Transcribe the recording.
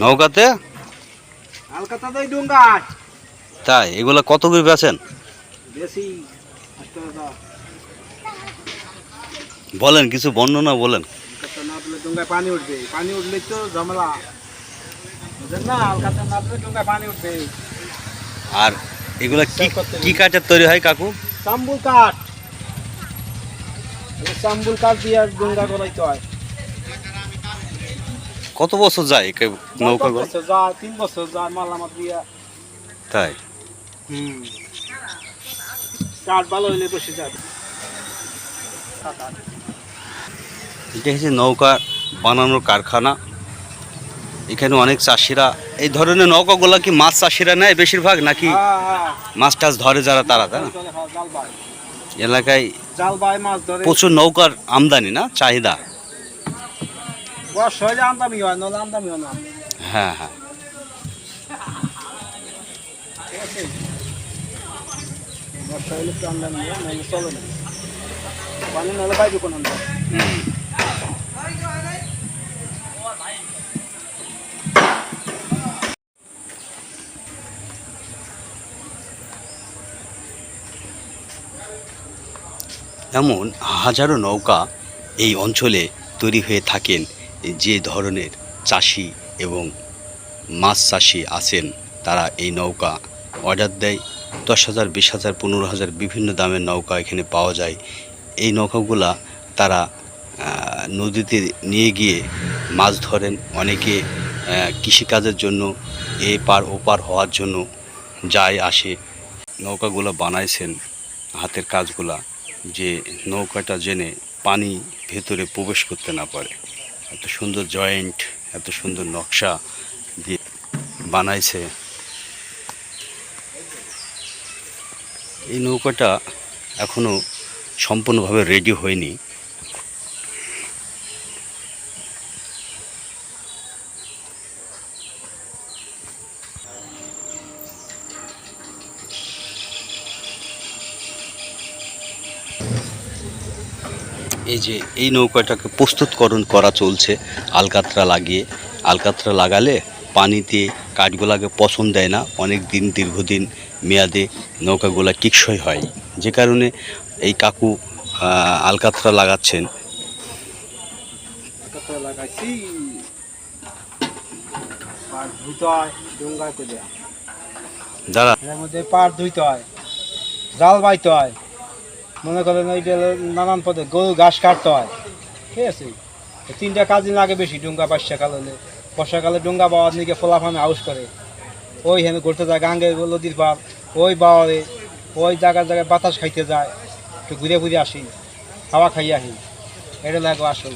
নৌকাতে? তাই? এগুলা কত করে টাকা বলেন কিছু বর্ণনা বলেন। পানি উঠবে। পানি তো ঝামেলা। আর এগুলা কি কি কাঠের তৈরি হয় কাকু? চাম্বুল কাঠ। চাম্বুল কাঠ দিয়ে আর ডুঙ্গা করাইতে হয়। কত বছর যায় নৌকা যায়? তিন বছর যায় মালামাত দিয়া। তাই? হুম। কাঠ ভালো হইলে বসে যাবে এটা হচ্ছে নৌকা বানানোর কারখানা। এখানে অনেক চাষিরা এই ধরনের নৌকাগুলা কি মাছ চাষিরা নেয় বেশিরভাগ নাকি হ্যাঁ, হ্যাঁ। মাছ টাছ ধরে যারা তারা তাই না? এলাকায় প্রচুর নৌকার আমদানি না চাহিদা? বর্ষা হইলে আমদামি হয় নাহলে আমদামি হয় না হ্যাঁ হ্যাঁ। বর্ষা হইলে একটু আমদামি হয় নাহলে চলে না পানি নাহলে পাইবে কোন এমন হাজারো নৌকা এই অঞ্চলে তৈরি হয়ে থাকেন। যে ধরনের চাষি এবং মাছ চাষি আছেন, তারা এই নৌকা অর্ডার দেয়। দশ হাজার, বিশ হাজার, পনেরো হাজার বিভিন্ন দামের নৌকা এখানে পাওয়া যায়। এই নৌকাগুলা তারা নদীতে নিয়ে গিয়ে মাছ ধরেন। অনেকে কৃষিকাজের জন্য এ পার ওপার হওয়ার জন্য যায়, আসে। নৌকাগুলো বানাইছেন হাতের কাজগুলা যে নৌকাটা জেনে পানি ভেতরে প্রবেশ করতে না পারে। এত সুন্দর জয়েন্ট এত সুন্দর নকশা দিয়ে বানাইছে। এই নৌকাটা এখনও সম্পূর্ণভাবে রেডি হয়নি। এই যে এই নৌকাটাকে প্রস্তুতকরণ করা চলছে আলকাতরা লাগিয়ে। আলকাতরা লাগালে পানিতে কাঠগুলাকে পছন্দ দেয় না অনেক দিন দীর্ঘদিন মেয়াদে নৌকাগুলা টিকসই হয়। যে কারণে এই কাকু আলকাতরা লাগাচ্ছেন। কত লাগাইছি পাট ধুইতে হয় ডুঙ্গায় করে যারা মধ্যে পাট ধুইতে হয় জাল বাইতে হয়। মনে করেন ওই নানান পদে গরু ঘাস কাটতে হয়। ঠিক আছে? তিনটা কাজই লাগে বেশি, ডুঙ্গা বর্ষাকাল হলে। বর্ষাকালে ডুঙ্গা বাওয়ার নিকে ফলাফামে হাউস করে। ওই হেন ঘুরতে যায় গাঙ্গে নদীর পার ওই বাওয়ারে, ওই জায়গায় জায়গায় বাতাস খাইতে যায়। একটু ঘুরে ঘুরে আসি, হাওয়া খাইয়ে আসি। এটা লাগে আসল।